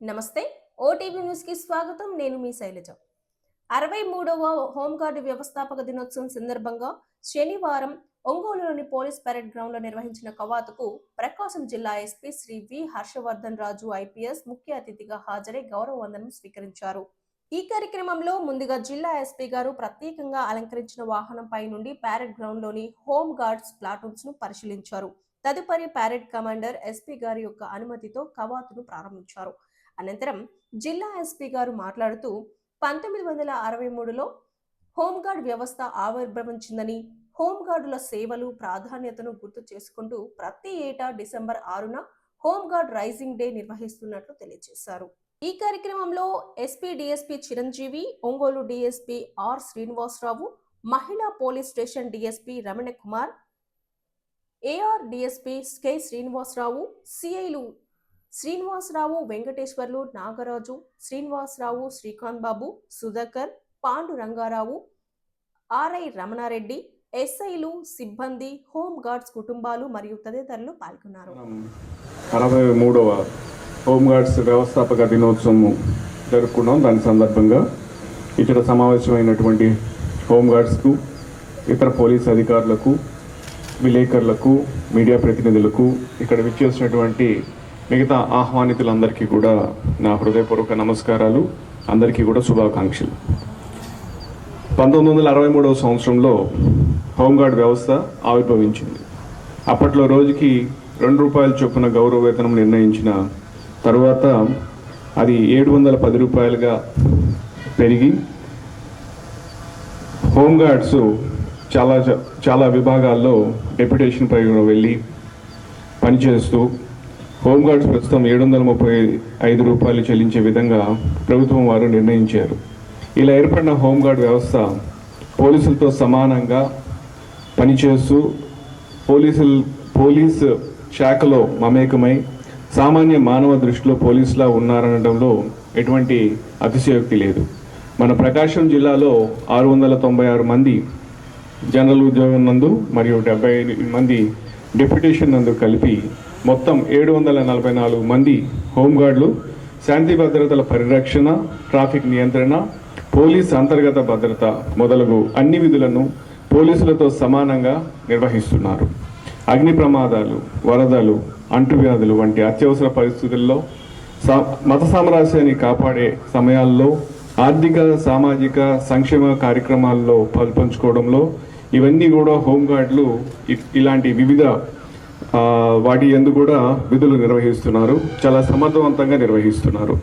నమస్తే. ఓటీవీ న్యూస్కి స్వాగతం. నేను మీ శైలజ. అరవై మూడవ హోంగార్డు వ్యవస్థాపక దినోత్సవం సందర్భంగా శనివారం ఒంగోలులోని పోలీస్ పరేడ్ గ్రౌండ్లో నిర్వహించిన కవాతుకు ప్రకాశం జిల్లా SP Shri V Harshavardhan Raju IPS ముఖ్య అతిథిగా హాజరై గౌరవ వందనం స్వీకరించారు. ఈ కార్యక్రమంలో ముందుగా జిల్లా ఎస్పీ గారు ప్రత్యేకంగా అలంకరించిన వాహనంపై నుండి ప్యారెడ్ గ్రౌండ్లోని హోమ్ గార్డ్స్ ప్లాటూన్స్ను పరిశీలించారు. తదుపరి ప్యారెడ్ కమాండర్ ఎస్పీ గారి యొక్క అనుమతితో కవాతును ప్రారంభించారు. అనంతరం జిల్లా ఎస్పీ గారు మాట్లాడుతూ పంతొమ్మిది వందల అరవై మూడులో హోంగార్డ్ వ్యవస్థ ఆవిర్భవించిందని హోంగార్డుల సేవలు ప్రాధాన్యతను గుర్తు చేసుకుంటూ ప్రతి ఏటా డిసెంబర్ ఆరున హోంగార్డ్ రైజింగ్ డే నిర్వహిస్తున్నట్లు తెలియజేశారు. ఈ కార్యక్రమంలో SP DSP Chiranjeevi Ongole DSP R Srinivasarao మహిళా police station DSP Ramana Kumar AR DSP K Srinivasarao సిఐలు Srinivasarao Venkateswarlu Nagaraju Srinivasarao Srikanth Babu Sudhakar Pandu Rangarao RI Ramanareddy ఎస్ఐలు సిబ్బంది హోమ్ గార్డ్స్ కుటుంబాలు మరియు తదితరులు పాల్గొన్నారు. అరవై మూడవ హోంగార్డ్స్ వ్యవస్థాపక దినోత్సవం జరుపుకున్నాం. దాని సందర్భంగా ఇక్కడ సమావేశమైనటువంటి హోమ్ గార్డ్స్కు ఇతర పోలీస్ అధికారులకు విలేకరులకు మీడియా ప్రతినిధులకు ఇక్కడ విచ్చేసినటువంటి మిగతా ఆహ్వానితులందరికీ కూడా నా హృదయపూర్వక నమస్కారాలు అందరికీ కూడా శుభాకాంక్షలు. పంతొమ్మిది వందల అరవై మూడవ సంవత్సరంలో హోంగార్డ్ వ్యవస్థ ఆవిర్భవించింది. అప్పట్లో రోజుకి రెండు రూపాయల చొప్పున గౌరవ వేతనం నిర్ణయించిన తరువాత అది ఏడు వందల పది రూపాయలుగా పెరిగి హోంగార్డ్స్ చాలా చాలా విభాగాల్లో డెప్యుటేషన్ పై వెళ్ళి పనిచేస్తూ హోంగార్డ్స్ ప్రస్తుతం ఏడు వందల ముప్పై ఐదు రూపాయలు చెల్లించే విధంగా ప్రభుత్వం వారు నిర్ణయించారు. ఇలా ఏర్పడిన హోంగార్డ్ వ్యవస్థ పోలీసులతో సమానంగా పనిచేస్తూ పోలీసులు పోలీసు శాఖలో మమేకమై సామాన్య మానవ దృష్టిలో పోలీసులా ఉన్నారనడంలో ఎటువంటి అతిశయోక్తి లేదు. మన ప్రకాశం జిల్లాలో ఆరు వందల తొంభై ఆరు మంది జనరల్ ఉద్యోగం నందు మరియు డెబ్బై మంది డిప్యూటేషన్ నందు కలిపి మొత్తం ఏడు వందల నలభై నాలుగు మంది హోంగార్డులు శాంతి భద్రతల పరిరక్షణ ట్రాఫిక్ నియంత్రణ పోలీస్ అంతర్గత భద్రత మొదలగు అన్ని విధులను పోలీసులతో సమానంగా నిర్వహిస్తున్నారు. అగ్ని ప్రమాదాలు వరదలు అంటువ్యాధులు వంటి అత్యవసర పరిస్థితుల్లో సా- మత సామరాస్యాన్ని కాపాడే సమయాల్లో ఆర్థిక సామాజిక సంక్షేమ కార్యక్రమాల్లో పాల్పంచుకోవడంలో ఇవన్నీ కూడా హోంగార్డులు ఇ- ఇలాంటి వివిధ వాటి ఎందు కూడా విధులు నిర్వహిస్తున్నారు. చాలా సమర్థవంతంగా నిర్వహిస్తున్నారు.